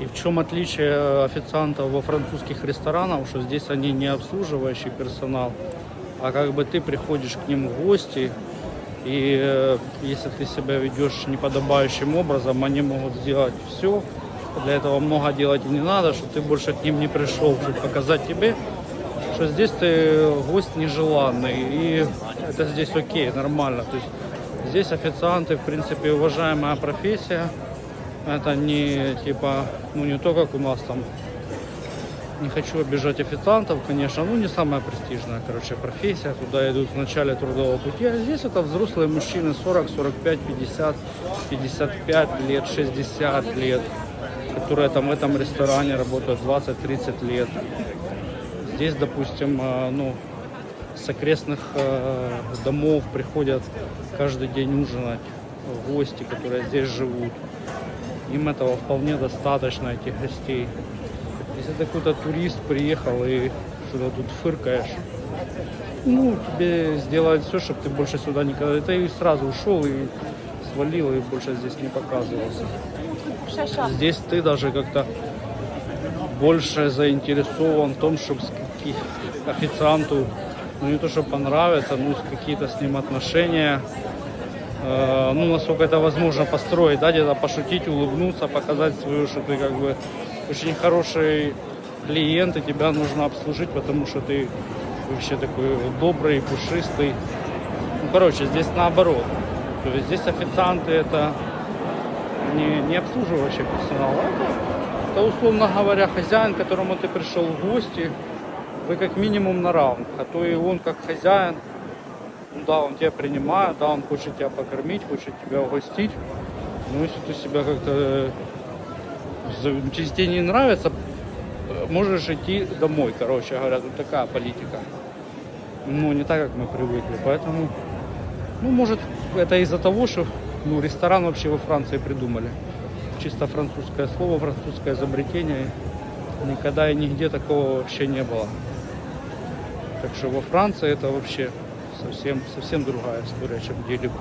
И в чем отличие официантов во французских ресторанах, что здесь они не обслуживающий персонал, а как бы ты приходишь к ним в гости, и э, если ты себя ведешь неподобающим образом, они могут сделать все. Для этого много делать не надо, чтобы ты больше к ним не пришел, чтобы показать тебе, что здесь ты гость нежеланный. И это здесь окей, нормально. То есть здесь официанты, в принципе, уважаемая профессия. Это не типа, ну не то, как у нас там. Не хочу обижать официантов, конечно, ну не самая престижная, короче, профессия. Туда идут в начале трудового пути. А здесь это взрослые мужчины 40, 45, 50, 55 лет, 60 лет, которые там в этом ресторане работают 20-30 лет. Здесь, допустим, э, ну, с окрестных э, домов приходят каждый день ужинать гости, которые здесь живут. Им этого вполне достаточно, этих гостей. Если ты какой-то турист приехал и что-то тут фыркаешь, ну, тебе сделают все, чтобы ты больше сюда никогда... Ты и сразу ушел и свалил, и больше здесь не показывался. Здесь ты даже как-то больше заинтересован в том, чтобы официанту, ну не то, что понравится, ну какие-то с ним отношения, э, ну насколько это возможно построить, да, где-то пошутить, улыбнуться, показать свою, что ты как бы очень хороший клиент, и тебя нужно обслужить, потому что ты вообще такой добрый, пушистый. Ну, короче, здесь наоборот. То есть здесь официанты это не, не обслуживающий персонал, а это, это, условно говоря, хозяин, к которому ты пришел в гости, вы как минимум на равных, а то и он как хозяин, да, он тебя принимает, да, он хочет тебя покормить, хочет тебя угостить, но если ты себя как-то, э, если не нравится, можешь идти домой, короче говоря, тут такая политика. Ну, не так, как мы привыкли, поэтому, ну, может, это из-за того, что ну, ресторан вообще во Франции придумали. Чисто французское слово, французское изобретение. Никогда и нигде такого вообще не было. Так что во Франции это вообще совсем, совсем другая история, чем где-либо.